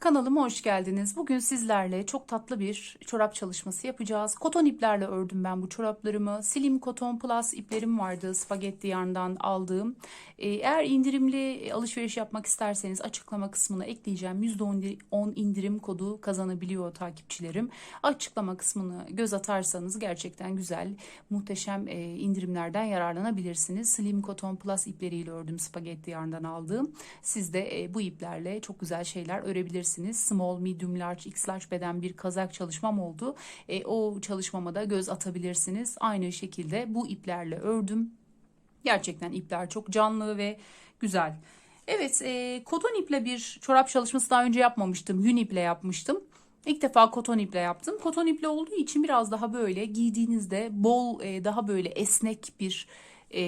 Kanalıma hoş geldiniz. Bugün sizlerle çok tatlı bir çorap çalışması yapacağız. Koton iplerle ördüm ben bu çoraplarımı. Slim Koton Plus iplerim vardı spagetti yarından aldığım. Ee, Eğer indirimli alışveriş yapmak isterseniz açıklama kısmına ekleyeceğim. %10 indirim kodu kazanabiliyor takipçilerim. Açıklama kısmını göz atarsanız gerçekten güzel, muhteşem e, indirimlerden yararlanabilirsiniz. Slim Koton Plus ipleriyle ördüm spagetti yarından aldığım. Siz de e, bu iplerle çok güzel şeyler örebilirsiniz. Small, medium, large, x large beden bir kazak çalışmam oldu. E, o çalışmama da göz atabilirsiniz. Aynı şekilde bu iplerle ördüm. Gerçekten ipler çok canlı ve güzel. Evet, e, koton iple bir çorap çalışması daha önce yapmamıştım. Yün iple yapmıştım. İlk defa koton iple yaptım. Koton iple olduğu için biraz daha böyle giydiğinizde bol, e, daha böyle esnek bir e,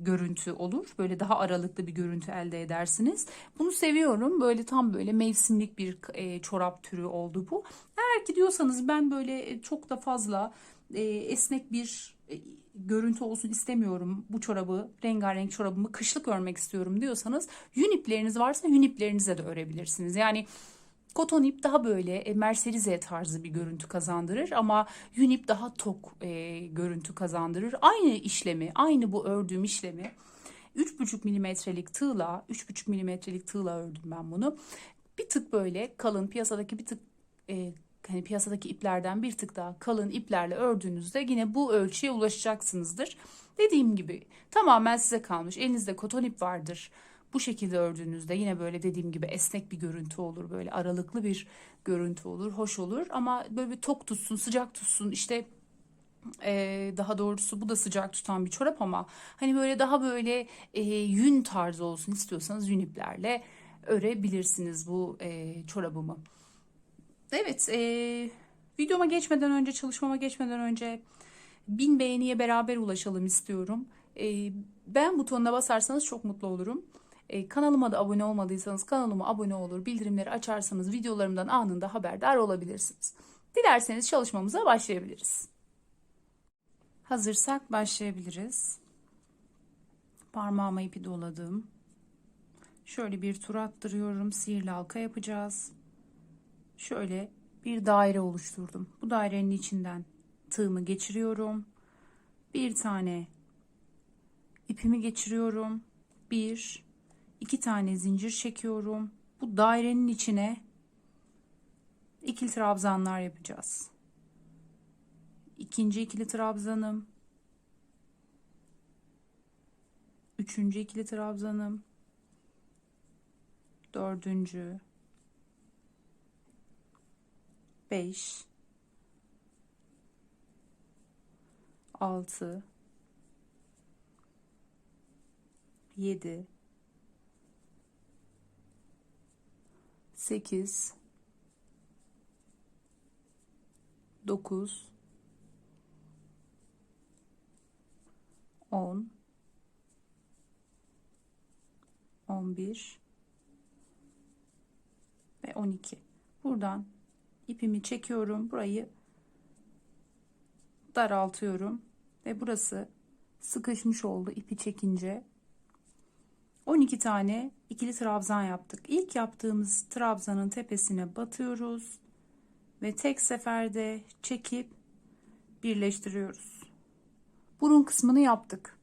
görüntü olur. Böyle daha aralıklı bir görüntü elde edersiniz. Bunu seviyorum. Böyle tam böyle mevsimlik bir e, çorap türü oldu bu. Eğer ki diyorsanız ben böyle çok da fazla e, esnek bir e, görüntü olsun istemiyorum. Bu çorabı, rengarenk çorabımı kışlık örmek istiyorum diyorsanız yün varsa yün de örebilirsiniz. Yani Koton ip daha böyle e, merserize tarzı bir görüntü kazandırır ama yün ip daha tok e, görüntü kazandırır. Aynı işlemi, aynı bu ördüğüm işlemi 3,5 milimetrelik tığla, 3,5 milimetrelik tığla ördüm ben bunu. Bir tık böyle kalın piyasadaki bir tık e, hani piyasadaki iplerden bir tık daha kalın iplerle ördüğünüzde yine bu ölçüye ulaşacaksınızdır. Dediğim gibi tamamen size kalmış. Elinizde koton ip vardır. Bu şekilde ördüğünüzde yine böyle dediğim gibi esnek bir görüntü olur. Böyle aralıklı bir görüntü olur. Hoş olur ama böyle bir tok tutsun, sıcak tutsun. İşte ee, daha doğrusu bu da sıcak tutan bir çorap ama hani böyle daha böyle e, yün tarzı olsun istiyorsanız yün iplerle örebilirsiniz bu e, çorabımı. Evet, e, videoma geçmeden önce, çalışmama geçmeden önce bin beğeniye beraber ulaşalım istiyorum. E, beğen butonuna basarsanız çok mutlu olurum. E, kanalıma da abone olmadıysanız kanalıma abone olur, bildirimleri açarsanız videolarımdan anında haberdar olabilirsiniz. Dilerseniz çalışmamıza başlayabiliriz. Hazırsak başlayabiliriz. Parmağıma ipi doladım. Şöyle bir tur attırıyorum. Sihirli halka yapacağız. Şöyle bir daire oluşturdum. Bu dairenin içinden tığımı geçiriyorum. Bir tane ipimi geçiriyorum. Bir, iki tane zincir çekiyorum. Bu dairenin içine ikili trabzanlar yapacağız. İkinci ikili trabzanım. Üçüncü ikili trabzanım. Dördüncü. Beş. Altı. Yedi. Sekiz. Dokuz. 10 11 ve 12 buradan ipimi çekiyorum burayı daraltıyorum ve burası sıkışmış oldu ipi çekince 12 tane ikili trabzan yaptık ilk yaptığımız trabzanın tepesine batıyoruz ve tek seferde çekip birleştiriyoruz burun kısmını yaptık.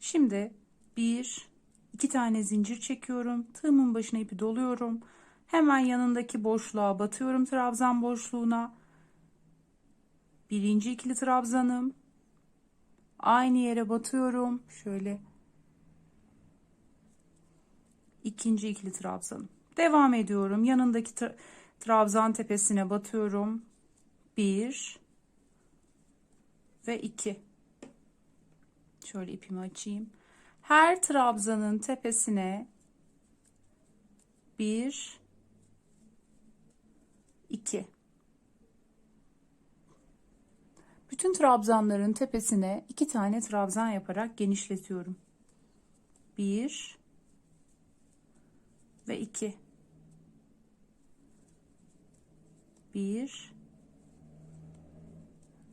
Şimdi bir, iki tane zincir çekiyorum. Tığımın başına ipi doluyorum. Hemen yanındaki boşluğa batıyorum trabzan boşluğuna. Birinci ikili trabzanım. Aynı yere batıyorum. Şöyle. İkinci ikili trabzanım. Devam ediyorum. Yanındaki tra trabzan tepesine batıyorum. Bir ve iki. Şöyle ipimi açayım. Her trabzanın tepesine bir, iki. Bütün trabzanların tepesine iki tane trabzan yaparak genişletiyorum. Bir ve iki. Bir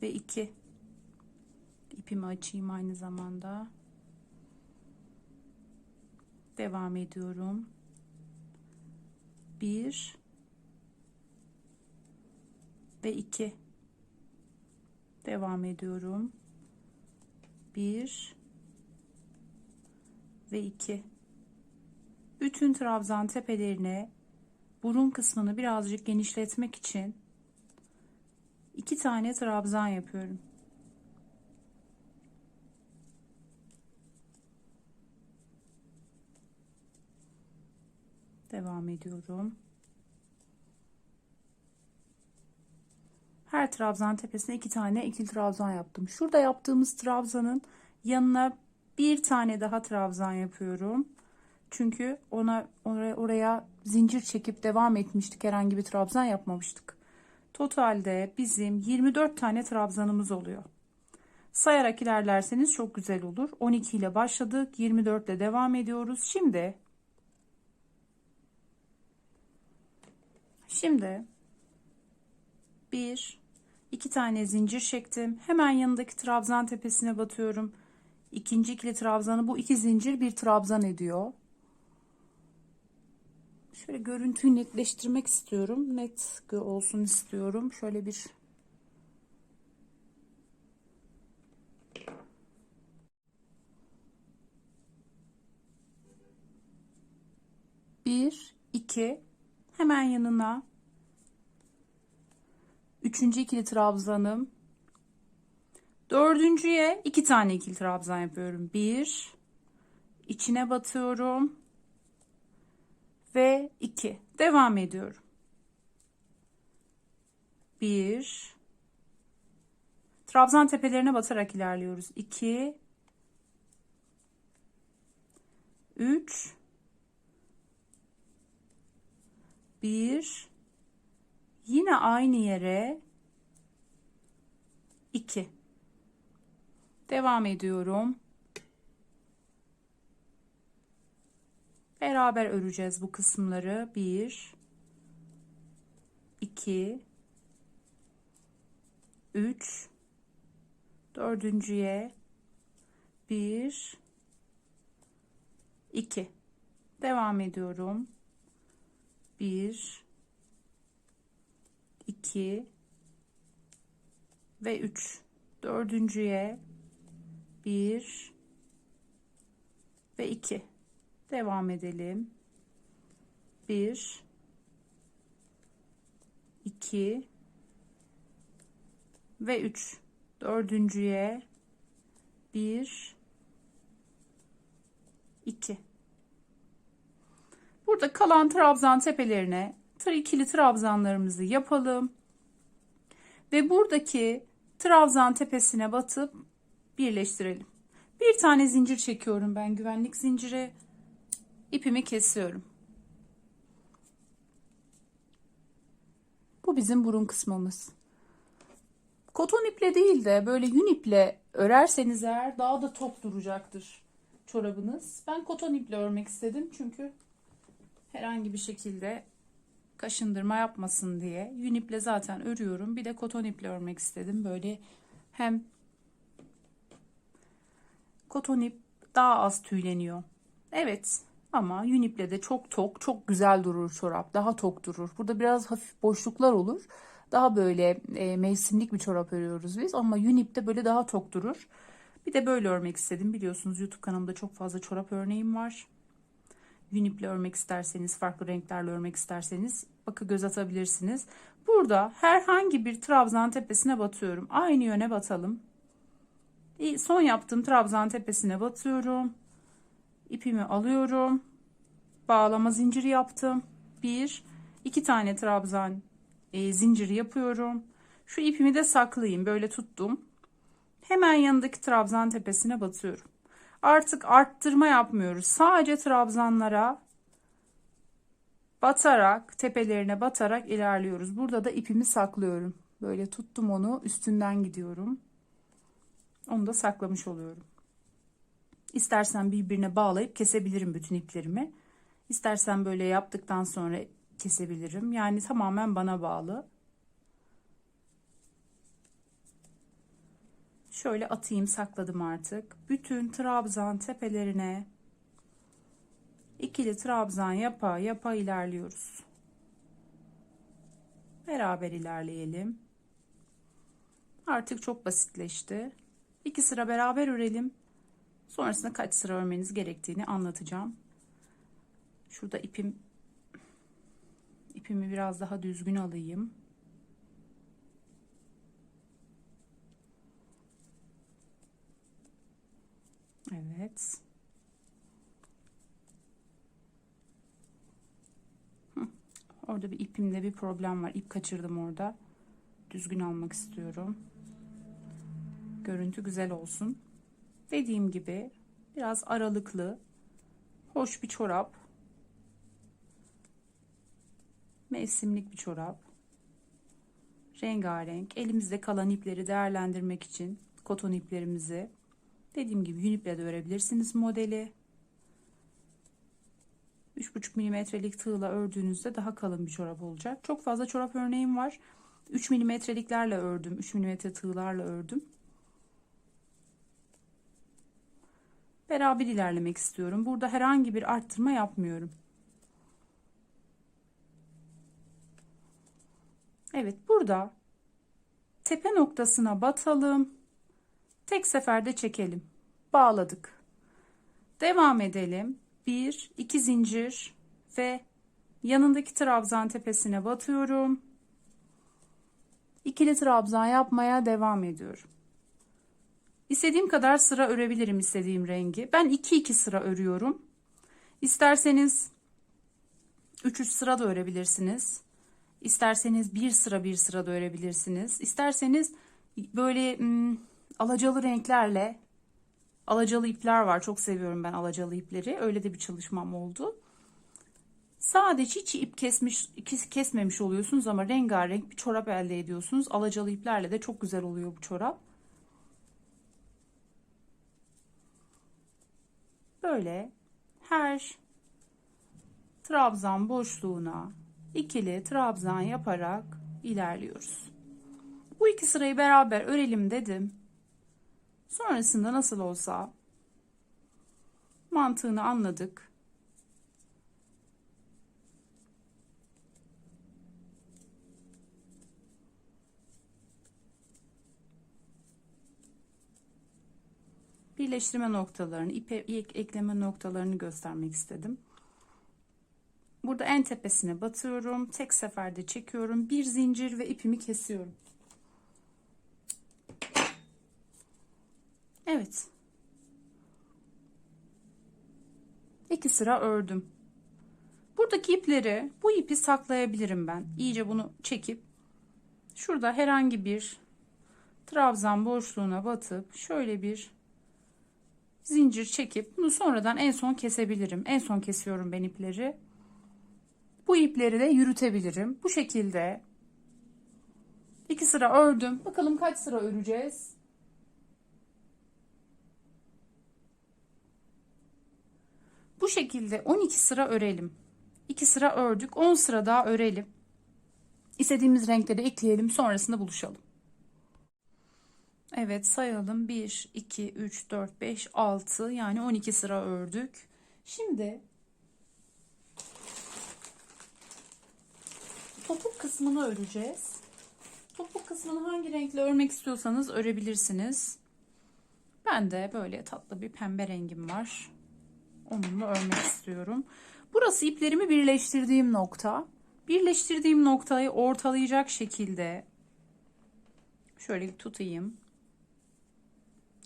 ve iki ipimi açayım aynı zamanda. Devam ediyorum. Bir ve iki. Devam ediyorum. Bir ve iki. Bütün trabzan tepelerine burun kısmını birazcık genişletmek için iki tane trabzan yapıyorum. Devam ediyorum. Her trabzan tepesine iki tane ikili trabzan yaptım. Şurada yaptığımız trabzanın yanına bir tane daha trabzan yapıyorum. Çünkü ona oraya, oraya zincir çekip devam etmiştik. Herhangi bir trabzan yapmamıştık. Totalde bizim 24 tane trabzanımız oluyor. Sayarak ilerlerseniz çok güzel olur. 12 ile başladık. 24 ile devam ediyoruz. Şimdi Şimdi bir, iki tane zincir çektim. Hemen yanındaki trabzan tepesine batıyorum. İkinci ikili trabzanı bu iki zincir bir trabzan ediyor. Şöyle görüntüyü netleştirmek istiyorum. Net olsun istiyorum. Şöyle bir bir, iki, hemen yanına üçüncü ikili trabzanım. Dördüncüye iki tane ikili trabzan yapıyorum. Bir, içine batıyorum ve 2. Devam ediyorum. 1 Trabzan tepelerine batarak ilerliyoruz. 2 3 1 Yine aynı yere 2 Devam ediyorum. Beraber öreceğiz bu kısımları. 1 2 3 dördüncüye 1 2 devam ediyorum. 1 2 ve 3 dördüncüye 1 ve 2 Devam edelim. 1 2 ve 3 dördüncüye 1 2 Burada kalan trabzan tepelerine ikili trabzanlarımızı yapalım. Ve buradaki trabzan tepesine batıp birleştirelim. Bir tane zincir çekiyorum ben güvenlik zinciri ipimi kesiyorum. Bu bizim burun kısmımız. Koton iple değil de böyle yün iple örerseniz eğer daha da tok duracaktır çorabınız. Ben koton iple örmek istedim çünkü herhangi bir şekilde kaşındırma yapmasın diye. Yün iple zaten örüyorum. Bir de koton iple örmek istedim. Böyle hem koton ip daha az tüyleniyor. Evet ama Uniple de çok tok, çok güzel durur çorap. Daha tok durur. Burada biraz hafif boşluklar olur. Daha böyle e, mevsimlik bir çorap örüyoruz biz. Ama Unip'te böyle daha tok durur. Bir de böyle örmek istedim. Biliyorsunuz YouTube kanalımda çok fazla çorap örneğim var. Unip'le örmek isterseniz, farklı renklerle örmek isterseniz bakı göz atabilirsiniz. Burada herhangi bir trabzan tepesine batıyorum. Aynı yöne batalım. Son yaptığım trabzan tepesine batıyorum ipimi alıyorum. Bağlama zinciri yaptım. Bir, iki tane trabzan e, zinciri yapıyorum. Şu ipimi de saklayayım. Böyle tuttum. Hemen yanındaki trabzan tepesine batıyorum. Artık arttırma yapmıyoruz. Sadece trabzanlara batarak, tepelerine batarak ilerliyoruz. Burada da ipimi saklıyorum. Böyle tuttum onu, üstünden gidiyorum. Onu da saklamış oluyorum. İstersen birbirine bağlayıp kesebilirim bütün iplerimi. İstersen böyle yaptıktan sonra kesebilirim. Yani tamamen bana bağlı. Şöyle atayım sakladım artık. Bütün trabzan tepelerine ikili trabzan yapa yapa ilerliyoruz. Beraber ilerleyelim. Artık çok basitleşti. İki sıra beraber örelim. Sonrasında kaç sıra örmeniz gerektiğini anlatacağım. Şurada ipim ipimi biraz daha düzgün alayım. Evet. Orada bir ipimde bir problem var. İp kaçırdım orada. Düzgün almak istiyorum. Görüntü güzel olsun. Dediğim gibi biraz aralıklı, hoş bir çorap. Mevsimlik bir çorap. Rengarenk. Elimizde kalan ipleri değerlendirmek için koton iplerimizi dediğim gibi yün iple de örebilirsiniz modeli. 3,5 milimetrelik tığla ördüğünüzde daha kalın bir çorap olacak. Çok fazla çorap örneğim var. 3 milimetreliklerle ördüm. 3 milimetre tığlarla ördüm. Beraber ilerlemek istiyorum. Burada herhangi bir arttırma yapmıyorum. Evet burada tepe noktasına batalım. Tek seferde çekelim. Bağladık. Devam edelim. 1 2 zincir ve yanındaki trabzan tepesine batıyorum. İkili trabzan yapmaya devam ediyorum. İstediğim kadar sıra örebilirim istediğim rengi. Ben 2 2 sıra örüyorum. İsterseniz 3 3 sıra da örebilirsiniz. İsterseniz bir sıra bir sıra da örebilirsiniz. İsterseniz böyle ım, alacalı renklerle alacalı ipler var. Çok seviyorum ben alacalı ipleri. Öyle de bir çalışmam oldu. Sadece hiç ip kesmiş kesmemiş oluyorsunuz ama rengarenk bir çorap elde ediyorsunuz. Alacalı iplerle de çok güzel oluyor bu çorap. Böyle her trabzan boşluğuna ikili trabzan yaparak ilerliyoruz. Bu iki sırayı beraber örelim dedim. Sonrasında nasıl olsa mantığını anladık. Birleştirme noktalarını, ipe ekleme noktalarını göstermek istedim. Burada en tepesine batıyorum. Tek seferde çekiyorum. Bir zincir ve ipimi kesiyorum. Evet. İki sıra ördüm. Buradaki ipleri, bu ipi saklayabilirim ben. İyice bunu çekip şurada herhangi bir trabzan boşluğuna batıp şöyle bir zincir çekip bunu sonradan en son kesebilirim. En son kesiyorum ben ipleri. Bu ipleri de yürütebilirim. Bu şekilde iki sıra ördüm. Bakalım kaç sıra öreceğiz? Bu şekilde 12 sıra örelim. 2 sıra ördük. 10 sıra daha örelim. İstediğimiz renkleri ekleyelim. Sonrasında buluşalım. Evet sayalım. 1, 2, 3, 4, 5, 6 yani 12 sıra ördük. Şimdi topuk kısmını öreceğiz. Topuk kısmını hangi renkle örmek istiyorsanız örebilirsiniz. Ben de böyle tatlı bir pembe rengim var. Onunla örmek istiyorum. Burası iplerimi birleştirdiğim nokta. Birleştirdiğim noktayı ortalayacak şekilde şöyle tutayım.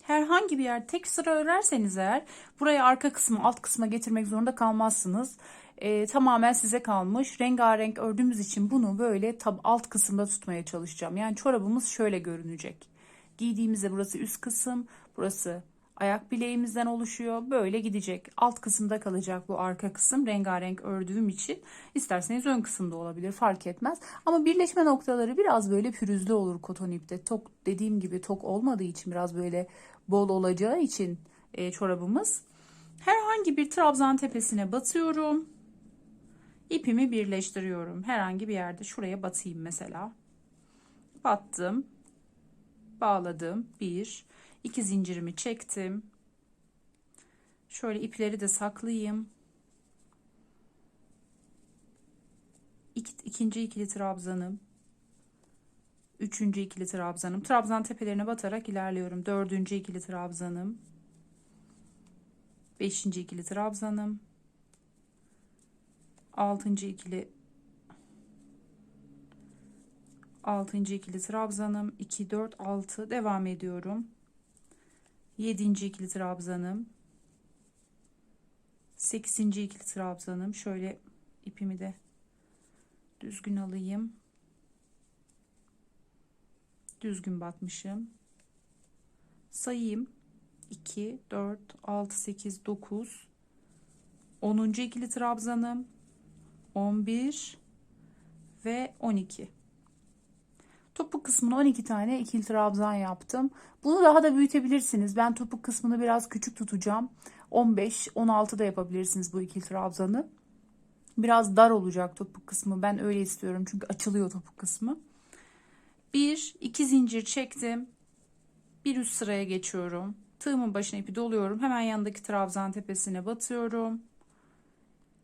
Herhangi bir yer tek sıra örerseniz eğer buraya arka kısmı alt kısma getirmek zorunda kalmazsınız. Ee, tamamen size kalmış. Rengarenk ördüğümüz için bunu böyle tab alt kısımda tutmaya çalışacağım. Yani çorabımız şöyle görünecek. Giydiğimizde burası üst kısım, burası ayak bileğimizden oluşuyor. Böyle gidecek. Alt kısımda kalacak bu arka kısım. Rengarenk ördüğüm için. isterseniz ön kısımda olabilir. Fark etmez. Ama birleşme noktaları biraz böyle pürüzlü olur koton ipte. Tok dediğim gibi tok olmadığı için biraz böyle bol olacağı için e, çorabımız. Herhangi bir trabzan tepesine batıyorum. İpimi birleştiriyorum. Herhangi bir yerde şuraya batayım mesela. Battım. Bağladım. Bir. İki zincirimi çektim. Şöyle ipleri de saklayayım. İki, ikinci ikili trabzanım. Üçüncü ikili trabzanım. Trabzan tepelerine batarak ilerliyorum. Dördüncü ikili trabzanım. Beşinci ikili trabzanım. Altıncı ikili altıncı ikili trabzanım. 2 4 6 devam ediyorum. Yedinci ikili trabzanım. Sekizinci ikili trabzanım. Şöyle ipimi de düzgün alayım. Düzgün batmışım. Sayayım. 2, 4, 6, 8, 9. 10. ikili trabzanım. 11 ve 12. Topuk kısmına 12 tane ikili trabzan yaptım. Bunu daha da büyütebilirsiniz. Ben topuk kısmını biraz küçük tutacağım. 15, 16 da yapabilirsiniz bu ikili trabzanı. Biraz dar olacak topuk kısmı. Ben öyle istiyorum çünkü açılıyor topuk kısmı. Bir, iki zincir çektim. Bir üst sıraya geçiyorum. Tığımın başına ipi doluyorum. Hemen yanındaki trabzan tepesine batıyorum.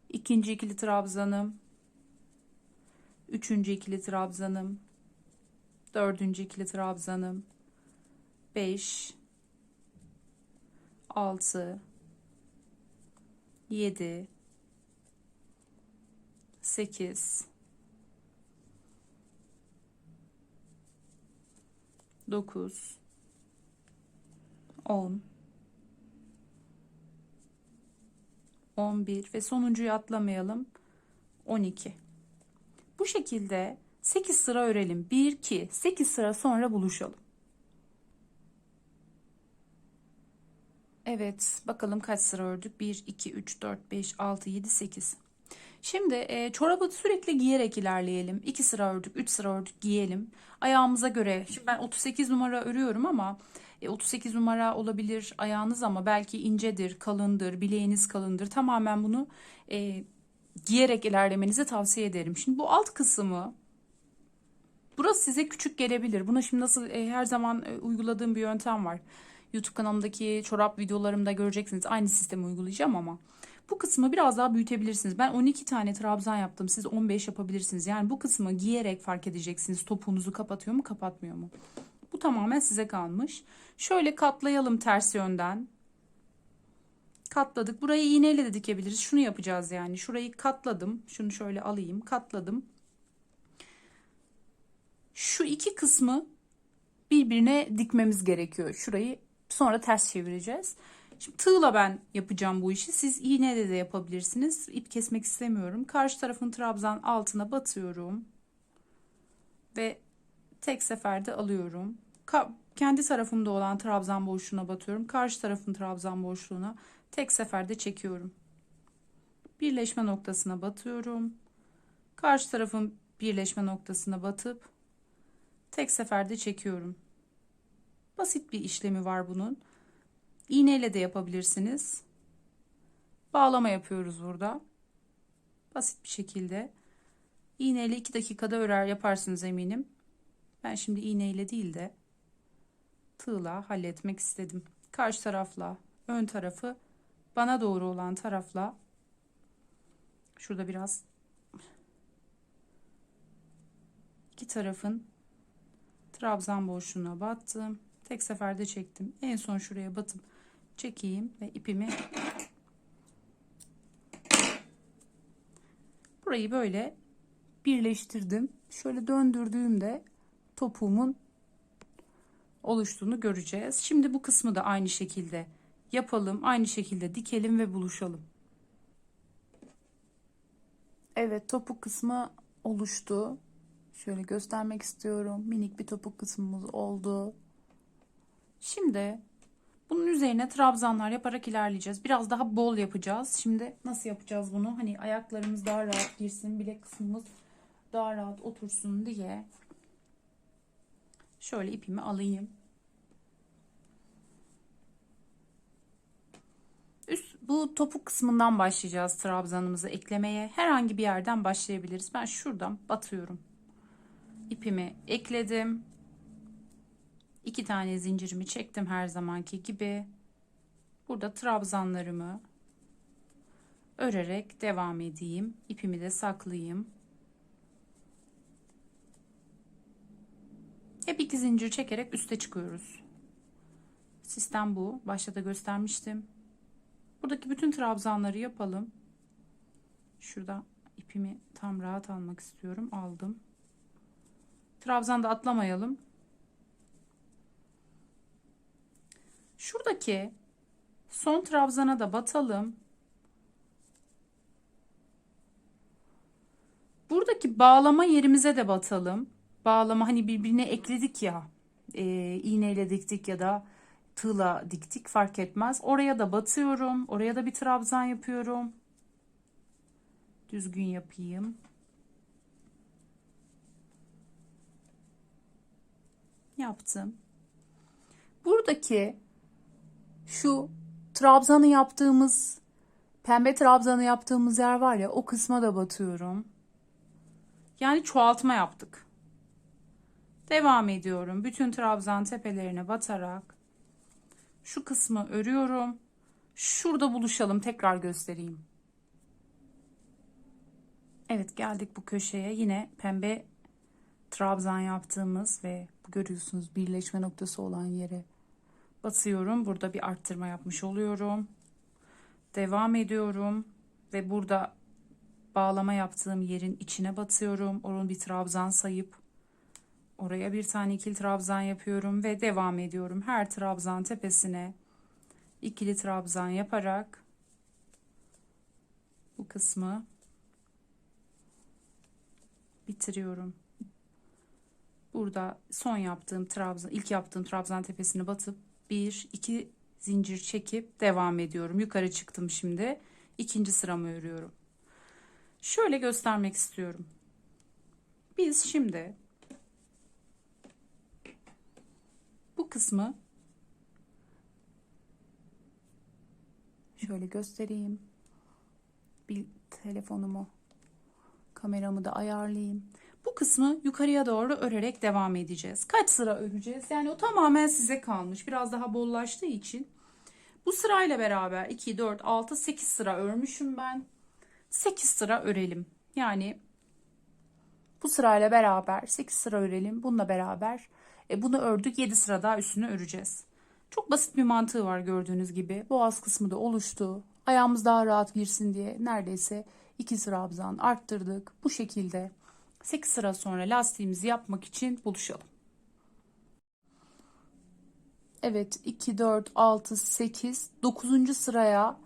İkinci ikili trabzanım. Üçüncü ikili trabzanım. Dördüncü ikili trabzanım. Beş. Altı. Yedi. Sekiz. 9 10 11 ve sonuncuyu atlamayalım 12 bu şekilde 8 sıra örelim 1 2 8 sıra sonra buluşalım Evet bakalım kaç sıra ördük 1 2 3 4 5 6 7 8 Şimdi e, çorabı sürekli giyerek ilerleyelim. 2 sıra ördük, 3 sıra ördük giyelim. Ayağımıza göre. Şimdi ben 38 numara örüyorum ama e, 38 numara olabilir ayağınız ama belki incedir, kalındır, bileğiniz kalındır. Tamamen bunu e, giyerek ilerlemenizi tavsiye ederim. Şimdi bu alt kısmı burası size küçük gelebilir. Buna şimdi nasıl e, her zaman e, uyguladığım bir yöntem var. YouTube kanalımdaki çorap videolarımda göreceksiniz. Aynı sistemi uygulayacağım ama. Bu kısmı biraz daha büyütebilirsiniz. Ben 12 tane trabzan yaptım. Siz 15 yapabilirsiniz. Yani bu kısmı giyerek fark edeceksiniz. Topuğunuzu kapatıyor mu kapatmıyor mu? Bu tamamen size kalmış. Şöyle katlayalım ters yönden. Katladık. Burayı iğneyle de dikebiliriz. Şunu yapacağız yani. Şurayı katladım. Şunu şöyle alayım. Katladım. Şu iki kısmı birbirine dikmemiz gerekiyor. Şurayı sonra ters çevireceğiz. Şimdi tığla ben yapacağım bu işi. Siz iğneyle de yapabilirsiniz. İp kesmek istemiyorum. Karşı tarafın trabzan altına batıyorum. Ve tek seferde alıyorum. Ka kendi tarafımda olan trabzan boşluğuna batıyorum. Karşı tarafın trabzan boşluğuna tek seferde çekiyorum. Birleşme noktasına batıyorum. Karşı tarafın birleşme noktasına batıp tek seferde çekiyorum. Basit bir işlemi var bunun. İğneyle de yapabilirsiniz. Bağlama yapıyoruz burada. Basit bir şekilde. İğneyle 2 dakikada örer yaparsınız eminim. Ben şimdi iğneyle değil de tığla halletmek istedim. Karşı tarafla ön tarafı bana doğru olan tarafla şurada biraz iki tarafın trabzan boşluğuna battım. Tek seferde çektim. En son şuraya batıp çekeyim ve ipimi burayı böyle birleştirdim. Şöyle döndürdüğümde topuğumun oluştuğunu göreceğiz. Şimdi bu kısmı da aynı şekilde yapalım. Aynı şekilde dikelim ve buluşalım. Evet topuk kısmı oluştu. Şöyle göstermek istiyorum. Minik bir topuk kısmımız oldu. Şimdi bunun üzerine trabzanlar yaparak ilerleyeceğiz. Biraz daha bol yapacağız. Şimdi nasıl yapacağız bunu? Hani ayaklarımız daha rahat girsin, bilek kısmımız daha rahat otursun diye. Şöyle ipimi alayım. Üst, bu topuk kısmından başlayacağız trabzanımızı eklemeye. Herhangi bir yerden başlayabiliriz. Ben şuradan batıyorum. İpimi ekledim. İki tane zincirimi çektim her zamanki gibi. Burada trabzanlarımı örerek devam edeyim. İpimi de saklayayım. Hep iki zincir çekerek üste çıkıyoruz. Sistem bu. Başta da göstermiştim. Buradaki bütün trabzanları yapalım. Şurada ipimi tam rahat almak istiyorum. Aldım. Trabzanda atlamayalım. Şuradaki son trabzana da batalım. Buradaki bağlama yerimize de batalım. Bağlama hani birbirine ekledik ya. E, iğneyle diktik ya da tığla diktik fark etmez. Oraya da batıyorum. Oraya da bir trabzan yapıyorum. Düzgün yapayım. Yaptım. Buradaki şu trabzanı yaptığımız pembe trabzanı yaptığımız yer var ya o kısma da batıyorum. Yani çoğaltma yaptık. Devam ediyorum. Bütün trabzan tepelerine batarak şu kısmı örüyorum. Şurada buluşalım. Tekrar göstereyim. Evet geldik bu köşeye. Yine pembe trabzan yaptığımız ve görüyorsunuz birleşme noktası olan yere batıyorum. Burada bir arttırma yapmış oluyorum. Devam ediyorum ve burada bağlama yaptığım yerin içine batıyorum. Onun bir trabzan sayıp oraya bir tane ikili trabzan yapıyorum ve devam ediyorum. Her trabzan tepesine ikili trabzan yaparak bu kısmı bitiriyorum. Burada son yaptığım trabzan, ilk yaptığım trabzan tepesine batıp bir, iki zincir çekip devam ediyorum. Yukarı çıktım şimdi. İkinci sıramı örüyorum. Şöyle göstermek istiyorum. Biz şimdi bu kısmı şöyle göstereyim. Bir telefonumu, kameramı da ayarlayayım. Bu kısmı yukarıya doğru örerek devam edeceğiz. Kaç sıra öreceğiz? Yani o tamamen size kalmış. Biraz daha bollaştığı için. Bu sırayla beraber 2, 4, 6, 8 sıra örmüşüm ben. 8 sıra örelim. Yani bu sırayla beraber 8 sıra örelim. Bununla beraber e, bunu ördük 7 sıra daha üstüne öreceğiz. Çok basit bir mantığı var gördüğünüz gibi. Boğaz kısmı da oluştu. Ayağımız daha rahat girsin diye neredeyse 2 sıra abzan arttırdık. Bu şekilde 8 sıra sonra lastiğimizi yapmak için buluşalım. Evet 2, 4, 6, 8, 9. sıraya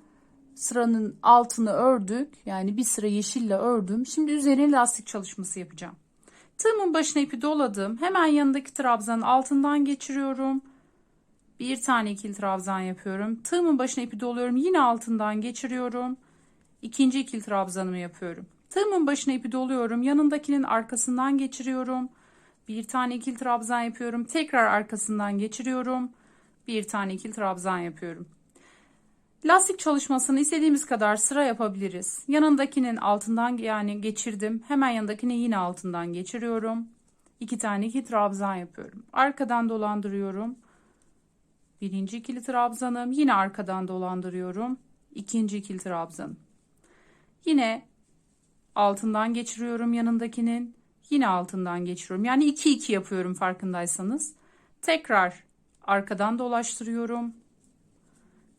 sıranın altını ördük. Yani bir sıra yeşille ördüm. Şimdi üzerine lastik çalışması yapacağım. Tığımın başına ipi doladım. Hemen yanındaki trabzanın altından geçiriyorum. Bir tane ikili trabzan yapıyorum. Tığımın başına ipi doluyorum. Yine altından geçiriyorum. İkinci ikili trabzanımı yapıyorum. Tığımın başına ipi doluyorum. Yanındakinin arkasından geçiriyorum. Bir tane ikili trabzan yapıyorum. Tekrar arkasından geçiriyorum. Bir tane ikili trabzan yapıyorum. Lastik çalışmasını istediğimiz kadar sıra yapabiliriz. Yanındakinin altından yani geçirdim. Hemen yanındakini yine altından geçiriyorum. İki tane iki trabzan yapıyorum. Arkadan dolandırıyorum. Birinci ikili trabzanım. Yine arkadan dolandırıyorum. İkinci ikili trabzanım. Yine altından geçiriyorum yanındakinin. Yine altından geçiriyorum. Yani 2 2 yapıyorum farkındaysanız. Tekrar arkadan dolaştırıyorum.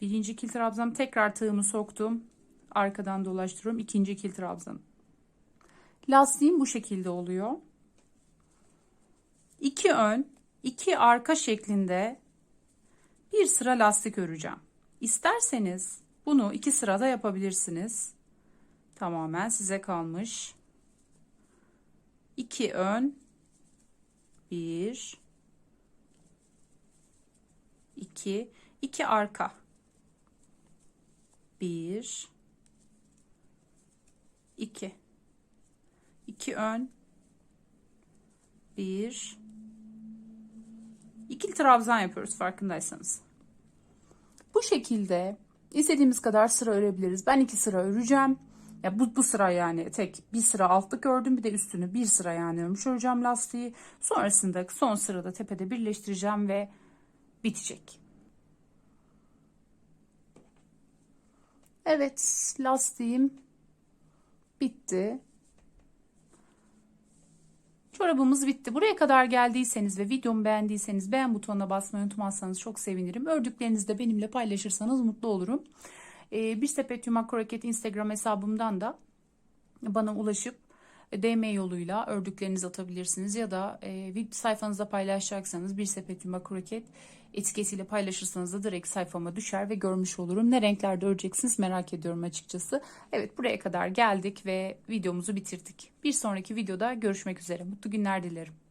Birinci kil trabzanı tekrar tığımı soktum. Arkadan dolaştırıyorum. İkinci kil trabzanı. Lastiğim bu şekilde oluyor. İki ön, iki arka şeklinde bir sıra lastik öreceğim. İsterseniz bunu iki sırada yapabilirsiniz. Tamamen size kalmış. 2 ön 1 2 2 arka 1 2 2 ön 1 ikili trabzan yapıyoruz farkındaysanız. Bu şekilde istediğimiz kadar sıra örebiliriz. Ben iki sıra öreceğim. Ya bu, bu sıra yani tek bir sıra altlık ördüm bir de üstünü bir sıra yani örmüş öreceğim lastiği. Sonrasında son sırada tepede birleştireceğim ve bitecek. Evet lastiğim bitti. Çorabımız bitti. Buraya kadar geldiyseniz ve videomu beğendiyseniz beğen butonuna basmayı unutmazsanız çok sevinirim. Ördüklerinizi de benimle paylaşırsanız mutlu olurum. Ee, bir sepet yumak kroket Instagram hesabımdan da bana ulaşıp e, DM yoluyla ördüklerinizi atabilirsiniz ya da e, web sayfanızda paylaşacaksanız bir sepet yumak kroket etiketiyle paylaşırsanız da direkt sayfama düşer ve görmüş olurum. Ne renklerde öreceksiniz merak ediyorum açıkçası. Evet buraya kadar geldik ve videomuzu bitirdik. Bir sonraki videoda görüşmek üzere. Mutlu günler dilerim.